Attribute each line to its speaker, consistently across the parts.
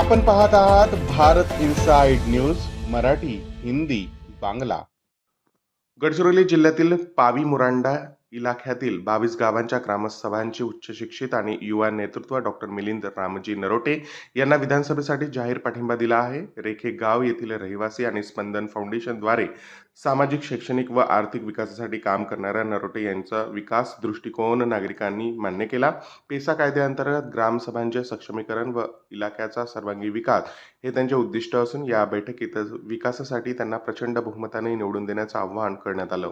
Speaker 1: आपण पाहत आहात भारत इन्साइड न्यूज मराठी हिंदी बांगला. गडचिरोली जिल्ह्यातील पावी मुरांडा इलाख्यातील बावीस गावांच्या ग्रामसभांचे उच्च शिक्षित आणि युवा नेतृत्व डॉक्टर मिलिंद रामजी नरोटे यांना विधानसभेसाठी जाहीर पाठिंबा दिला आहे. रेखे गाव येथील रहिवासी आणि स्पंदन फाउंडेशनद्वारे सामाजिक शैक्षणिक व आर्थिक विकासासाठी काम करणाऱ्या नरोटे यांचा विकास दृष्टिकोन नागरिकांनी मान्य केला. पेसा कायद्याअंतर्गत ग्रामसभांचे सक्षमीकरण व इलाक्याचा सर्वांगी विकास हे त्यांचे उद्दिष्ट असून या बैठकीत विकासासाठी त्यांना प्रचंड बहुमताने निवडून देण्याचं आवाहन करण्यात आलं.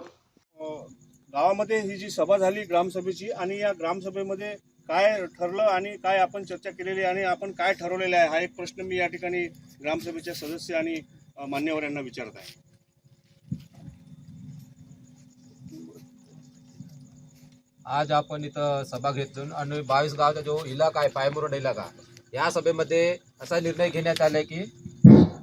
Speaker 2: गावामध्ये ही जी सभा झाली ग्रामसभेची आणि या ग्रामसभेमध्ये काय ठरलं आणि काय आपण चर्चा केलेली आहे आणि आपण काय ठरवलेलं आहे हा एक प्रश्न मी या ठिकाणी ग्रामसभेचे सदस्य आणि मान्यवर यांना विचारत आहे.
Speaker 3: आज आपण इथं सभा घेतलो आणि बावीस गावचा जो इलाका आहे पायमुरड इलाका या सभेमध्ये असा निर्णय घेण्यात आलाय की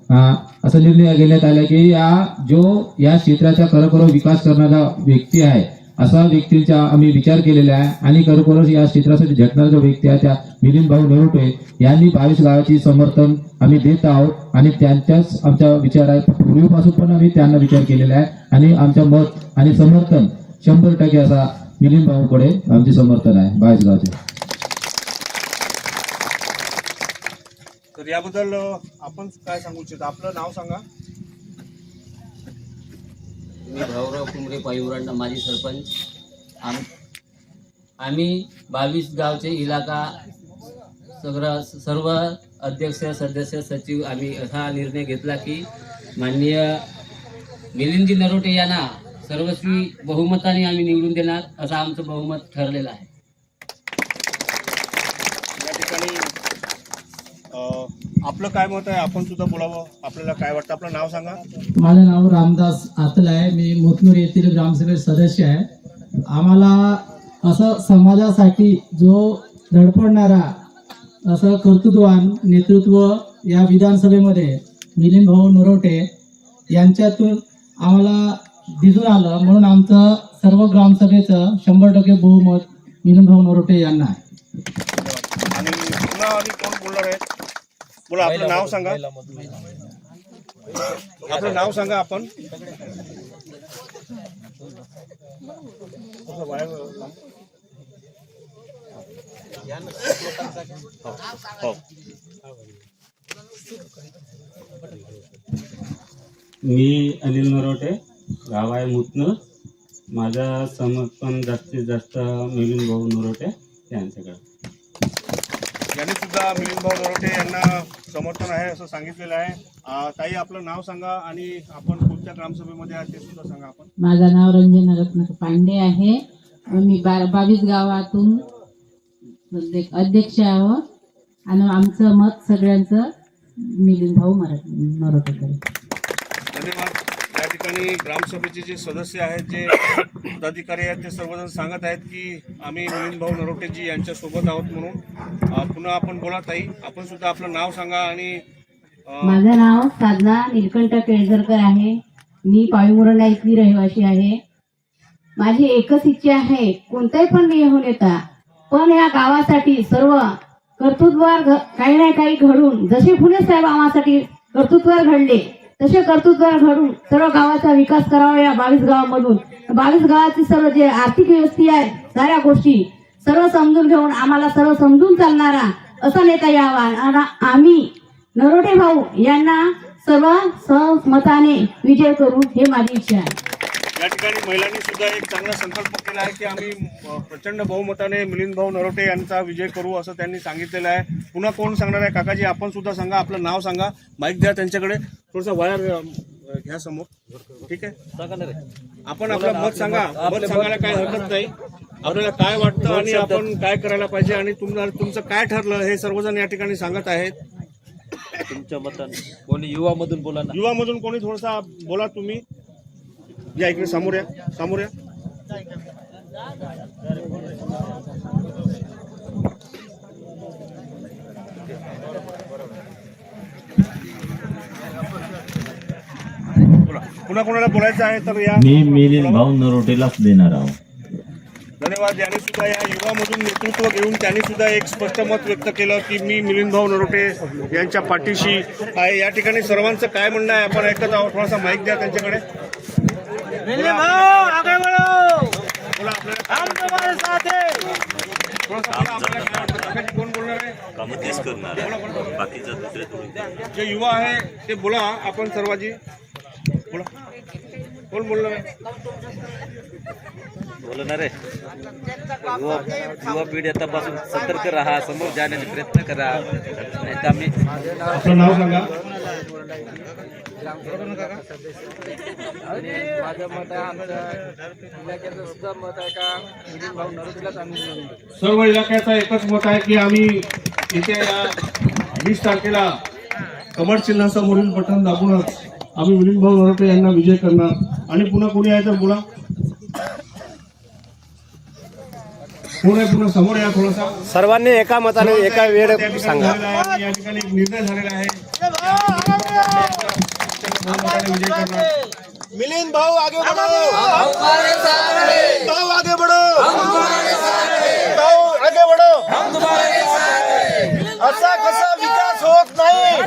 Speaker 4: हा, असा निर्णय घेण्यात आला की या जो या क्षेत्राचा खरोखर विकास करणारा व्यक्ती आहे असा व्यक्तीचा आम्ही विचार केलेला आहे. आणि खरोखरच या क्षेत्रासाठी झटणारा जो व्यक्ती आहे त्या मिलिंद भाऊ नरोटे यांनी बावीस गावाची समर्थन आम्ही देत आहोत. आणि त्यांच्याच आमचा विचार आहे पूर्वीपासून पण आम्ही त्यांना विचार केलेला आहे. आणि आमचं मत आणि समर्थन शंभर टक्के असा मिलिंद भाऊकडे आमचे समर्थन आहे बावीस गावचे.
Speaker 2: तर याबद्दल आपण काय सांगू इच्छित? आपलं नाव सांगा.
Speaker 5: मी भाऊराव कुंबरे पायुरांना माजी सरपंच. आम आम्ही बावीस गावचे इलाका सगळं सर्व अध्यक्ष सदस्य सचिव आम्ही असा निर्णय घेतला की माननीय मिलिंदजी नरोटे यांना सर्वस्वी बहुमताने आम्ही निवडून देणार असं आमचं बहुमत ठरलेलं आहे.
Speaker 2: या ठिकाणी आपलं काय मत आहे? आपण सुद्धा बोलावं. आपल्याला काय वाटतं? आपलं नाव सांगा.
Speaker 6: माझं नाव रामदास आतल आहे. मी मुतनूर येथील ग्रामसभेत सदस्य आहे. आम्हाला असं समाजासाठी जो धडपडणारा असं कर्तृत्ववान नेतृत्व या विधानसभेमध्ये मिलिंद भाऊ नरोटे यांच्यातून आम्हाला दिसून आलं. म्हणून आमचं सर्व ग्रामसभेचं शंभर टक्के बहुमत मिलिंद भाऊ नरोटे यांना आहे.
Speaker 2: आणि पुन्हा आणि कोण बोलणार आहेत बोला आपलं नाव सांगा. आपलं नाव सांगा आपण.
Speaker 7: मी अनिल नरोटे गाव आहे मुतनूर माझं समर्पण जास्तीत जास्त मिलिंद भाऊ नरोटे यांच्याकडे.
Speaker 2: यांनी सुद्धा मिलिंद भाऊ नरोटे यांना समर्थन आहे असं सांगितलेलं आहे. ताई आपलं नाव सांगा आणि आपण कोणत्या ग्रामसभेमध्ये आहे ते सुद्धा सांगा आपण.
Speaker 8: माझं नाव रंजना रत्नाकर पांडे आहे. मी बावीस गावातून अध्यक्ष- अध्यक्ष आहोत आणि आमचं मत सगळ्यांचं मिलिंद भाऊ मराठी
Speaker 2: धन्यवाद. या ठिकाणी ग्रामसभेचे जे सदस्य आहेत जे पदाधिकारी आहेत ते सर्वजण सांगत आहेत की आम्ही मिलिंद भाऊ नरोटेजी यांच्यासोबत आहोत म्हणून. पुन्हा आपण बोला ताई. आपण सुद्धा आपलं नाव सांगा आणि
Speaker 8: माझं नाव साधना निलकंठ केळझरकर आहे. मी पाळीमुरंडा इथली रहिवासी आहे. माझी एकच इच्छा आहे कोणताही पण नियम येता. पण या गावासाठी सर्व कर्तृत्वार घ- काही ना काही घडून जसे फुले साहेब आम्हासाठी कर्तृत्वार घडले तसे कर्तृत्व घडून. सर्व गावाचा विकास करावा या बावीस गावामधून. बावीस गावाची सर्व जे आर्थिक व्यवस्थी आहे साऱ्या गोष्टी सर्व समजून घेऊन आम्हाला सर्व समजून चालणारा असा नेता यावा. आणि आम्ही नरोटे भाऊ यांना सर्व सहमताने विजय करू हे माझी इच्छा आहे.
Speaker 2: या ठिकाणी महिलांनी सुद्धा एक चांगला संकल्प केला आहे की आम्ही प्रचंड बहुमताने मिलिंद भाऊ नरोटे यांचा विजय करू असं त्यांनी सांगितलेलं आहे. पुन्हा कोण सांगणार आहे? काकाजी आपण सुद्धा सांगा आपलं नाव सांगा. माईक द्या त्यांच्याकडे. थोडंसं वायर घ्या समोर. ठीक आहे? आपण आपलं मत सांगा. मत सांगायला काय हरकत नाही. आपल्याला काय वाटतं आणि आपण काय करायला पाहिजे आणि तुम्हाला तुमचं काय ठरलं हे सर्वजण या ठिकाणी सांगत आहेत.
Speaker 3: तुमच्या मताने. कोणी युवामधून बोला ना.
Speaker 2: युवामधून कोणी थोडासा बोला तुम्ही. या इकडे समोर या समोर या. पुन्हा कोणाला बोलायचं आहे तर या.
Speaker 9: मी मिलिंद भाऊ नरोटेलाच देणार आहोत
Speaker 2: धन्यवाद. यांनी सुद्धा या युवामधून नेतृत्व घेऊन त्यांनी सुद्धा एक स्पष्ट मत व्यक्त केलं की मी मिलिंद भाऊ नरोटे यांच्या पाठीशी आहे. या ठिकाणी सर्वांचं काय म्हणणं आहे? आपण ऐकत आहोत. थोडासा माईक द्या त्यांच्याकडे. बोला आपल्याला थोडंसं बोला आपल्याला काय वाटतं? काकाजी, कोण बोलणार आहे
Speaker 3: कामं तेच करणार आहे बाकीचं दुसरे थोडी
Speaker 2: जे युवा आहे ते बोला आपण सर्वाजी बोला. कोण बोलणार आहे
Speaker 3: बोलणार आहे. युवा युवा पिढी आतापासून सतर्क राहा समोर जाण्याचा प्रयत्न करा.
Speaker 2: आपलं नाव सांगा.
Speaker 10: माझं मत आहे आमच्या इलाक्याचं सुद्धा मत आहे का? मिलिंद भाऊ नरोटेलाच आम्ही
Speaker 2: सर्व इलाक्याचा एकच मत आहे की आम्ही येत्या वीस तारखेला कमळ चिन्हासमोरील बटन दाबूनच आम्ही मिलिंद भाऊ नरोटे यांना विजय करणार. आणि पुन्हा कोणी आहे तर बोला. समोर या थोडासा.
Speaker 11: सर्वांनी एका मताने एका वेळ सांगा.
Speaker 2: झालेला आहे. आणि या ठिकाणी एक निर्णय झालेला आहे. बहुमताने विजय करणार
Speaker 11: मिलिंद भाऊ आगे बढ़ो। भाऊ आगे बढ़ो। भाऊ आगे बढ़ो। असा कसा विकास होत नाही?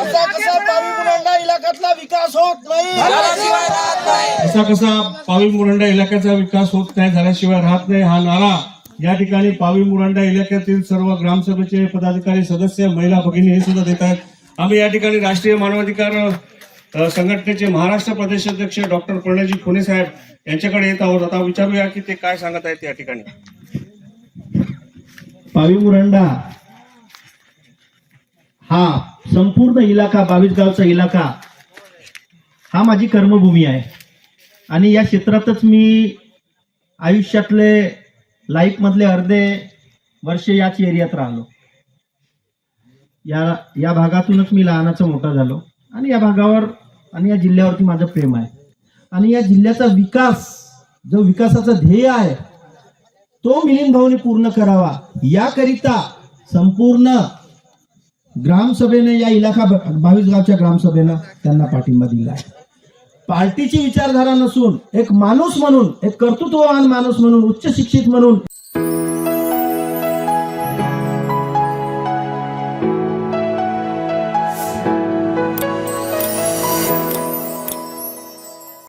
Speaker 11: असा कसा इलाक्यातला विकास होत नाही?
Speaker 2: कसा कसा पावी मुरंडा इलाक्याचा विकास होत नाही झाल्याशिवाय राहत नाही हा नारा. या ठिकाणी पावी मुरंडा इलाक्यातील सर्व ग्रामसभेचे पदाधिकारी सदस्य महिला भगिनी हे सुद्धा देत आहेत. आम्ही या ठिकाणी राष्ट्रीय मानवाधिकार संघटनेचे महाराष्ट्र प्रदेश अध्यक्ष डॉक्टर प्रणयजी खुने साहेब यांच्याकडे येत आहोत. आता विचारूया की ते काय सांगत आहेत या ठिकाणी.
Speaker 12: पावी मुरंडा हा संपूर्ण इलाका बावीस गावचा इलाका हा माझी कर्मभूमी आहे. आणि या क्षेत्रातच मी आयुष्यातले लाईफमधले अर्धे वर्ष याच एरियात राहिलो. या या भागातूनच मी लहानाचा मोठा झालो. आणि या भागावर आणि या जिल्ह्यावरती माझं प्रेम आहे. आणि या जिल्ह्याचा विकास जो विकासाचा ध्येय आहे तो मिलिंद भाऊने पूर्ण करावा. याकरिता संपूर्ण ग्रामसभेने या इलाका बावीस गावच्या ग्रामसभेनं त्यांना पाठिंबा दिला आहे. पार्टीची विचारधारा नसून एक माणूस म्हणून एक कर्तृत्ववान माणूस म्हणून उच्च शिक्षित म्हणून